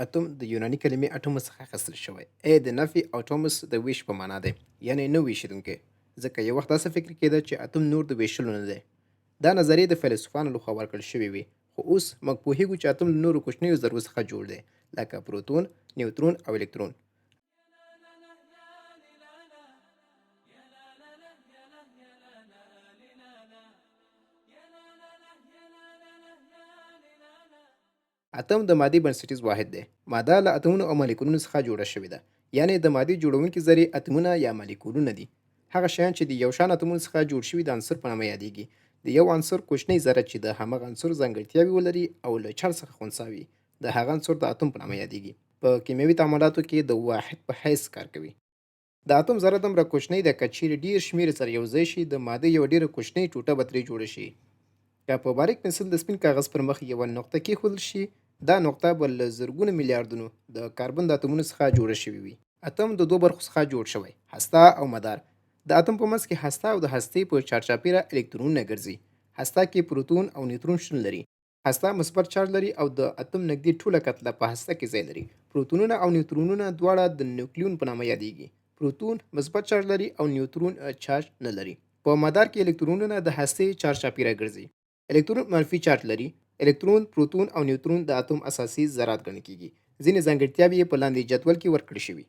اتوم د یوناني کلمې اټوموس څخه اخیستل شوی. ای د نفي اټوموس د ویش په معنا دی. یعنی نه ویشونکی ځکه یو وخت داسې فکر کېده چې اتوم نور د ویشلو نه دی. دا نظریې د فیلسوفانو لخوا ورکړل شوې وي خو اوس موږ پوهیږو چې اتوم له نورو کوچنیو ذرو څخه جوړ دی. لکه پروتون نیوترون او الکترون اتم د مادي بنسټیز واحد دی. ماده له اتمونو او مالیکولونو څخه جوړه شوې ده. یعنی د مادي جوړونکي ذرې اتمونه یا مالیکولونه دي. هغه شیان چې د یو شان اتمونو څخه جوړ شوي د عنصر په نامه یادېږي د یو عنصر کوچنی ذره چې د همغه عنصر ځانګړتیاوې ولري او له چر څخه خنثی وي د هغه عنصر د اتوم په نامه یادېږي په کیمیاوي تعاملاتو کې د واحد په حیث کار کوي. د اتوم ذره دومره کوچنی ده که چیرې ډیر شمېر سره یو ځای شي د ماده یو ډیره کوچنۍ ټوټه به ترې جوړه شي. که په باریک پنسل د سپین کاغذ پر مخ یوه نقطه کېښودل شي دا نقطه به له زرګونو میلیاردونو د کاربن د اتومونو څخه جوړه شوې وي. اتم د دوه برخو څخه جوړ شوی هسته او مدار. د اتم په منځ کې هسته او د هستې په چارچاپیره الکترونونه ګرځي. هسته کې پروتون او نیوترون شتون لري. هسته مثبت چارج لري او د اتم نږدې ټوله کتله په هسته کې ځای لري. پروتونونه او نیوترونونه دواړه د نیوکلیون په نامه یادېږي. پروتون مثبت چارج لري او نیوترون چارج نه لري. په مدار کې الکترونونه د هستې چارچاپیره ګرځي. الکترون منفي چارج لري الکترون پروتون او نیوترون د اتوم اساسي ذرات ګڼل کیږي. ځینې ځانګړتیاوې په لاندې جدول کې ورکړل شوي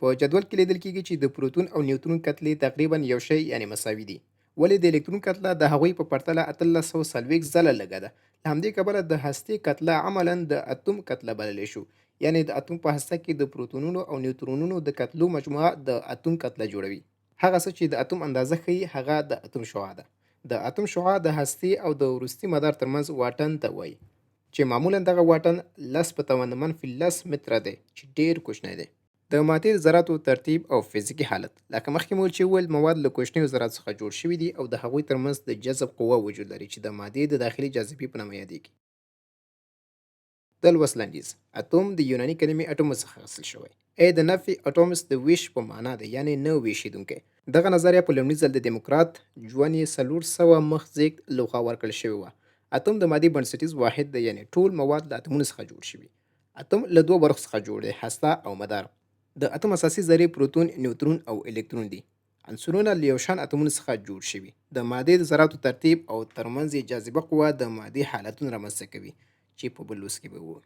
په جدول کې لیدل کیږي چې د پروتون او نیوترون کتلې تقریبا یو شی یعنی مساوي دي. ولې د الکترون کتله د هغوی په پرتله اتلس سوه څلوېښت ځله لږه ده؟ له همدې کبله د هستې کتله عملا د اتوم کتله بللی شو. یعنی د اتوم په هسته کې د پروتونونو او نیوترونونو د کتلو مجموعه د اتوم کتله جوړوي. هغه څه چې د اتوم اندازه ښیي هغه د اتوم شعاع ده د اتوم شعاع د هستې او د وروستي مدار ترمنځ واټن ته وایي چې معمولا دغه واټن لس په توان منفي لس متره دی چې ډیر کوچنی دی. د ماتې ذراتو ترتیب او فزیکي حالت. لکه مخکې مو چې ویل مواد له کوچنیو ذراتو څخه جوړ شوي دي او د هغوی ترمنځ د جذب قوه وجود لري چې د مادې د داخلي جاذبې په نامه یادېږي د لوست لنډیز. اتوم د یوناني کلمې اټوم څخه اخیستل شوی. ای د نفي اټومس د ویش په معنا دی یعنی نه ویشیدونکی. دغه نظریه په لومړي ځل د دیموکرات جوانی سلور سوه مخ زیږد لخوا ورکړل شوې وه. اتوم د مادي بنسټیز واحد دی یعنی ټول مواد له اتومونو څخه جوړ شوي. اتوم له دوه برخو څخه جوړ دی هسته او مدار. د اتوم اساسي ذرې پروتون نیوترون او الکترون دي. عنصرونه له یو شان اتومونو څخه جوړ شوي. د مادې د ذراتو ترتیب او ترمنځ جاذبه قوه د مادې حالتونه رامنځته کوي چې په بل لوست کې به وو